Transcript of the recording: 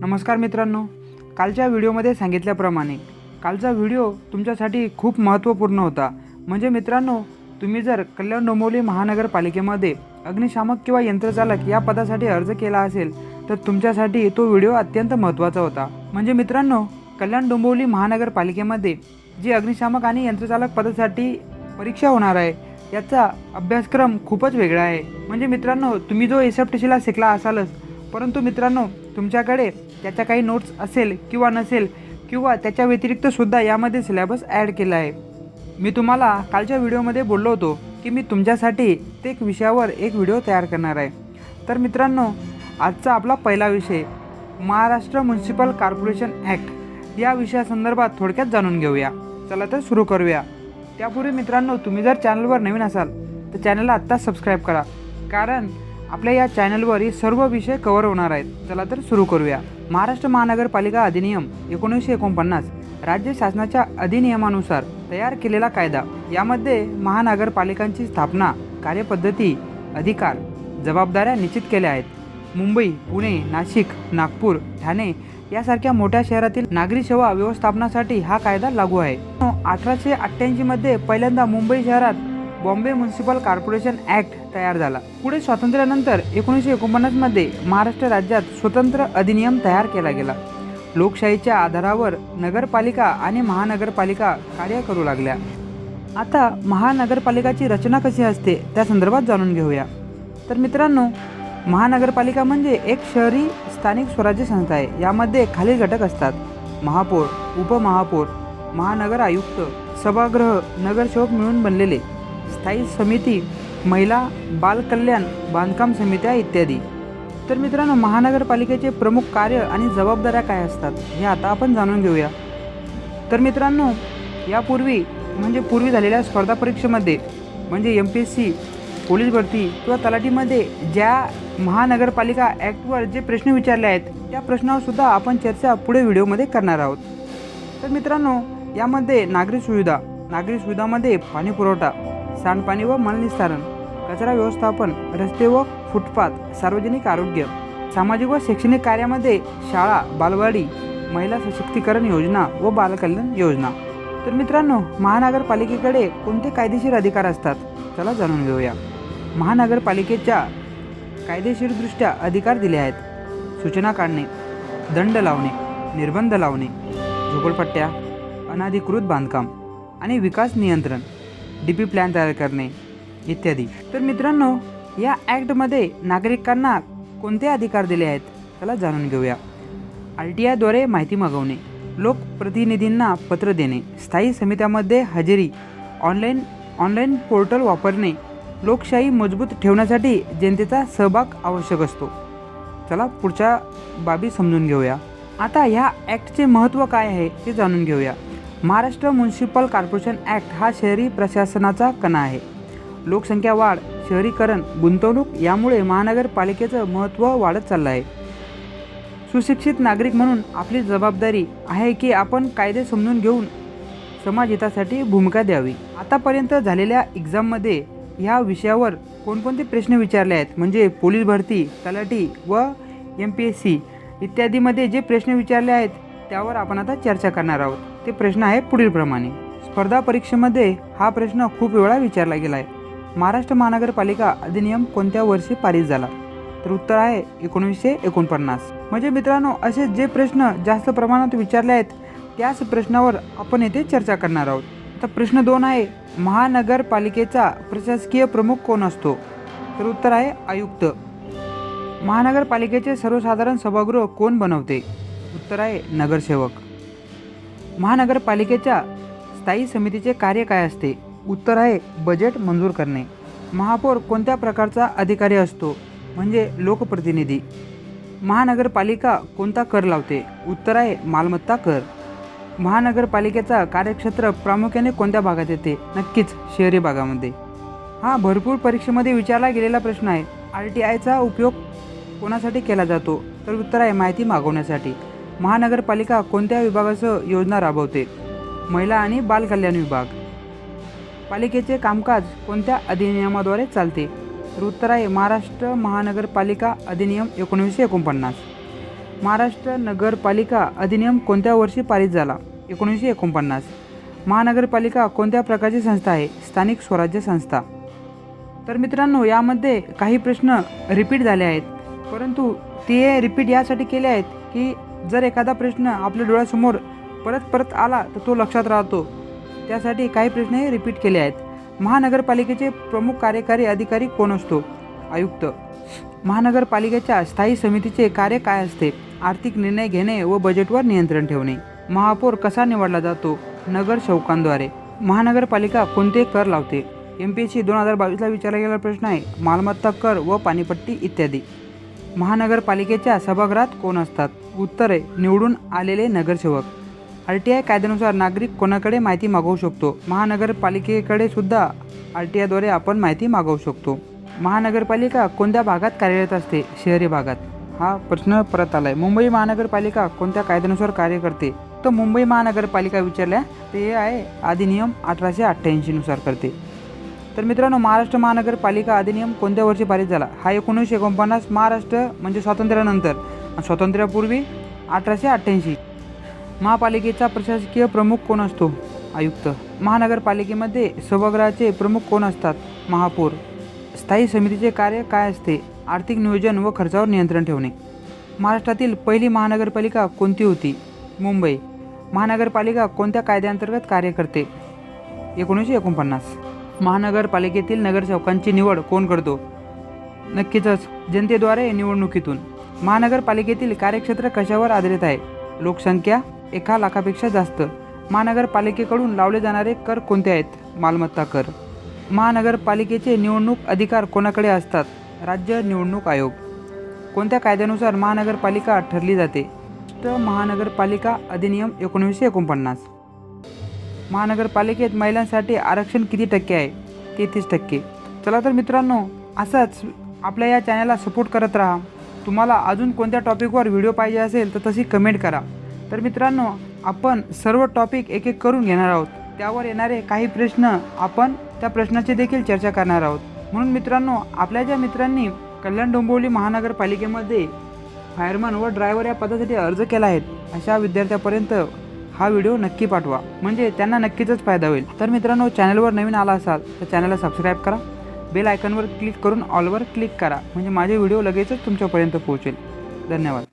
नमस्कार मित्रांनो कालच्या व्हिडिओमध्ये सांगितल्याप्रमाणे कालचा व्हिडिओ तुमच्यासाठी खूप महत्त्वपूर्ण होता. म्हणजे मित्रांनो तुम्ही जर कल्याण डोंबिवली महानगरपालिकेमध्ये अग्निशामक किंवा यंत्रचालक या पदासाठी अर्ज केला असेल तर तुमच्यासाठी तो व्हिडिओ अत्यंत महत्त्वाचा होता. म्हणजे मित्रांनो कल्याण डोंबिवली महानगरपालिकेमध्ये जी अग्निशामक आणि यंत्रचालक पदासाठी परीक्षा होणार आहे याचा अभ्यासक्रम खूपच वेगळा आहे. म्हणजे मित्रांनो तुम्ही जो एस एफ टी सीला शिकला असालच परंतु मित्रांनो तुमच्याकडे त्याच्या काही नोट्स असेल किंवा नसेल किंवा त्याच्या व्यतिरिक्तसुद्धा यामध्ये सिलेबस ॲड केला आहे. मी तुम्हाला कालच्या व्हिडिओमध्ये बोललो होतो की मी तुमच्यासाठी ते एक विषयावर एक व्हिडिओ तयार करणार आहे. तर मित्रांनो आजचा आपला पहिला विषय महाराष्ट्र म्युन्सिपल कॉर्पोरेशन ॲक्ट या विषयासंदर्भात थोडक्यात जाणून घेऊया. चला तर सुरू करूया. त्यापूर्वी मित्रांनो तुम्ही जर चॅनलवर नवीन असाल तर चॅनलला आत्ताच सबस्क्राईब करा. कारण आपल्या या चॅनलवर सर्व विषय कव्हर होणार आहेत. चला तर सुरू करूया. महाराष्ट्र महानगरपालिका अधिनियम एकोणीसशे एकोणपन्नास राज्य शासनाच्या अधिनियमानुसार तयार केलेला कायदा. यामध्ये महानगरपालिकांची स्थापना कार्यपद्धती अधिकार जबाबदाऱ्या निश्चित केल्या आहेत. मुंबई पुणे नाशिक नागपूर ठाणे यासारख्या मोठ्या शहरातील नागरी सेवा व्यवस्थापनासाठी हा कायदा लागू आहे. अठराशे अठ्ठ्याऐंशीमध्ये पहिल्यांदा मुंबई शहरात बॉम्बे म्युन्सिपल कॉर्पोरेशन ॲक्ट तयार झाला. पुढे स्वातंत्र्यानंतर एकोणीसशे एकोणपन्नासमध्ये महाराष्ट्र राज्यात स्वतंत्र अधिनियम तयार केला गेला. लोकशाहीच्या आधारावर नगरपालिका आणि महानगरपालिका कार्य करू लागल्या. आता महानगरपालिकाची रचना कशी असते त्या संदर्भात जाणून घेऊया. तर मित्रांनो महानगरपालिका म्हणजे एक शहरी स्थानिक स्वराज्य संस्था आहे. यामध्ये खालील घटक असतात. महापौर उपमहापौर महानगर आयुक्त सभागृह नगरसेवक मिळून बनलेले. स्थायी समिती महिला बालकल्याण बांधकाम समित्या इत्यादी. तर मित्रांनो महानगरपालिकेचे प्रमुख कार्य आणि जबाबदाऱ्या काय असतात हे आता आपण जाणून घेऊया. तर मित्रांनो यापूर्वी म्हणजे पूर्वी झालेल्या स्पर्धा परीक्षेमध्ये म्हणजे M P S C police भरती किंवा तलाठीमध्ये ज्या महानगरपालिका ॲक्टवर जे प्रश्न विचारले आहेत त्या प्रश्नावरसुद्धा आपण चर्चा पुढे व्हिडिओमध्ये करणार आहोत. तर मित्रांनो यामध्ये नागरी सुविधा नागरी सुविधामध्ये पाणीपुरवठा सांडपाणी व मलनिस्तारण कचरा व्यवस्थापन रस्ते व फुटपाथ सार्वजनिक आरोग्य सामाजिक व शैक्षणिक कार्यामध्ये शाळा बालवाडी महिला सशक्तीकरण योजना व बालकल्याण योजना. तर मित्रांनो महानगरपालिकेकडे कोणते कायदेशीर अधिकार असतात? चला जाणून घेऊया. महानगरपालिकेच्या कायदेशीरदृष्ट्या अधिकार दिले आहेत. सूचना काढणे दंड लावणे निर्बंध लावणे झोपडपट्ट्या अनाधिकृत बांधकाम आणि विकास नियंत्रण. डी पी प्लॅन तयार करणे इत्यादी. तर मित्रांनो या ॲक्टमध्ये नागरिकांना कोणते अधिकार दिले आहेत त्याला जाणून घेऊया. आर टी आयद्वारे माहिती मागवणे लोकप्रतिनिधींना पत्र देणे स्थायी समित्यामध्ये हजेरी ऑनलाईन ऑनलाईन पोर्टल वापरणे लोकशाही मजबूत ठेवण्यासाठी जनतेचा सहभाग आवश्यक असतो. चला पुढच्या बाबी समजून घेऊया. आता ह्या ॲक्टचे महत्त्व काय आहे ते जाणून घेऊया. महाराष्ट्र म्युन्सिपल कॉर्पोरेशन ॲक्ट हा शहरी प्रशासनाचा कणा आहे. लोकसंख्या वाढ शहरीकरण गुंतवणूक यामुळे महानगरपालिकेचं महत्त्व वाढत चाललं आहे सुशिक्षित नागरिक म्हणून आपली जबाबदारी आहे की आपण कायदे समजून घेऊन समाज हितासाठी भूमिका द्यावी. आतापर्यंत झालेल्या एक्झाममध्ये ह्या विषयावर कोणकोणते प्रश्न विचारले आहेत? म्हणजे पोलीस भरती तलाठी व एम पी एस सी इत्यादीमध्ये जे प्रश्न विचारले आहेत त्यावर आपण आता चर्चा करणार आहोत. ते प्रश्न आहे पुढीलप्रमाणे स्पर्धा परीक्षेमध्ये हा प्रश्न खूप वेळा विचारला गेला आहे महाराष्ट्र महानगरपालिका अधिनियम कोणत्या वर्षी पारित झाला? तर उत्तर आहे एकोणीसशे एकोणपन्नास. म्हणजे मित्रांनो असे जे प्रश्न जास्त प्रमाणात विचारले आहेत त्याच प्रश्नावर आपण येथे चर्चा करणार आहोत. आता प्रश्न दोन आहे महानगरपालिकेचा प्रशासकीय प्रमुख कोण असतो? तर उत्तर आहे आयुक्त. महानगरपालिकेचे सर्वसाधारण सभागृह कोण बनवते? उत्तर आहे नगरसेवक. महानगरपालिकेच्या स्थायी समितीचे कार्य काय असते? उत्तर आहे बजेट मंजूर करणे. महापौर कोणत्या प्रकारचा अधिकारी असतो? म्हणजे लोकप्रतिनिधी. महानगरपालिका कोणता कर लावते? उत्तर आहे मालमत्ता कर. महानगरपालिकेचा कार्यक्षेत्र प्रामुख्याने कोणत्या भागात येते? नक्कीच शहरी भागामध्ये. हा भरपूर परीक्षेमध्ये विचारला गेलेला प्रश्न आहे. आर टी आयचा उपयोग कोणासाठी केला जातो? तर उत्तर आहे माहिती मागवण्यासाठी. महानगरपालिका कोणत्या विभागासह योजना राबवते? महिला आणि बालकल्याण विभाग. पालिकेचे कामकाज कोणत्या अधिनियमाद्वारे चालते? उत्तर आहे महाराष्ट्र महानगरपालिका अधिनियम एकोणीसशे एकोणपन्नास. महाराष्ट्र नगरपालिका अधिनियम कोणत्या वर्षी पारित झाला? एकोणीसशे एकोणपन्नास. महानगरपालिका कोणत्या प्रकारची संस्था आहे? स्थानिक स्वराज्य संस्था. तर मित्रांनो यामध्ये काही प्रश्न रिपीट झाले आहेत. परंतु ते रिपीट यासाठी केले आहेत की जर एखादा प्रश्न आपल्या डोळ्यासमोर परत परत आला तर तो लक्षात राहतो. त्यासाठी काही प्रश्न हे रिपीट केले आहेत. महानगरपालिकेचे प्रमुख कार्यकारी अधिकारी कोण असतो? आयुक्त. महानगरपालिकेच्या स्थायी समितीचे कार्य काय असते? आर्थिक निर्णय घेणे व बजेटवर नियंत्रण ठेवणे. महापौर कसा निवडला जातो? नगर चौकांद्वारे. महानगरपालिका कोणते कर लावते? एम पी एस सी दोन हजार बावीसला विचारला गेलेला प्रश्न आहे. मालमत्ता कर व पाणीपट्टी इत्यादी. महानगरपालिकेच्या सभागृहात कोण असतात? उत्तर आहे निवडून आलेले नगरसेवक. आर टी आय कायद्यानुसार नागरिक कोणाकडे माहिती मागवू शकतो? महानगरपालिकेकडे सुद्धा आर टी आयद्वारे आपण माहिती मागवू शकतो. महानगरपालिका कोणत्या भागात कार्यरत असते? शहरी भागात. हा प्रश्न परत आला आहे मुंबई महानगरपालिका कोणत्या कायद्यानुसार कार्य करते? तर मुंबई महानगरपालिका विचारल्या ते आहे अधिनियम अठराशे अठ्ठ्याऐंशीनुसार करते. तर मित्रांनो महाराष्ट्र महानगरपालिका अधिनियम कोणत्या वर्षी पारित झाला? हा एकोणीसशे एकोणपन्नास महाराष्ट्र म्हणजे स्वातंत्र्यानंतर. स्वातंत्र्यापूर्वी अठराशे अठ्ठ्याऐंशी. महापालिकेचा प्रशासकीय प्रमुख कोण असतो? आयुक्त. महानगरपालिकेमध्ये सभागृहाचे प्रमुख कोण असतात? महापौर. स्थायी समितीचे कार्य काय असते? आर्थिक नियोजन व खर्चावर नियंत्रण ठेवणे. महाराष्ट्रातील पहिली महानगरपालिका कोणती होती? मुंबई. महानगरपालिका कोणत्या कायद्याअंतर्गत कार्य करते? एकोणीसशे एकोणपन्नास. महानगरपालिकेतील नगरसेवकांची निवड कोण करतो? नक्कीच जनतेद्वारे निवडणुकीतून. महानगरपालिकेतील कार्यक्षेत्र कशावर आधारित आहे? लोकसंख्या एका लाखापेक्षा जास्त. महानगरपालिकेकडून लावले जाणारे कर कोणते आहेत? मालमत्ता कर. महानगरपालिकेचे निवडणूक अधिकार कोणाकडे असतात? राज्य निवडणूक आयोग. कोणत्या कायद्यानुसार महानगरपालिका ठरली जाते? तर महानगरपालिका अधिनियम एकोणीसशे एकोणपन्नास. महानगरपालिकेत महिलांसाठी आरक्षण किती टक्के आहे? तेहतीस टक्के. चला तर मित्रांनो असंच आपल्या या चॅनलला सपोर्ट करत राहा. तुम्हाला अजून कोणत्या टॉपिकवर व्हिडिओ पाहिजे असेल तर तशी कमेंट करा. तर मित्रांनो आपण सर्व टॉपिक एक एक करून घेणार आहोत. त्यावर येणारे काही प्रश्न आपण त्या प्रश्नाची देखील चर्चा करणार आहोत. म्हणून मित्रांनो आपल्या ज्या मित्रांनी कल्याण डोंबिवली महानगरपालिकेमध्ये फायरमन व ड्रायव्हर या पदासाठी अर्ज केला आहे अशा विद्यार्थ्यापर्यंत हा व्हिडिओ नक्की पाठवा. म्हणजे त्यांना नक्कीच फायदा होईल. तर मित्रांनो चॅनलवर नवीन आला असाल तर चॅनलला सबस्क्राईब करा. बेल आयकॉनवर क्लिक करून ऑलवर क्लिक करा. म्हणजे माझे व्हिडिओ लगेचच तुमच्यापर्यंत पोहोचेल. धन्यवाद.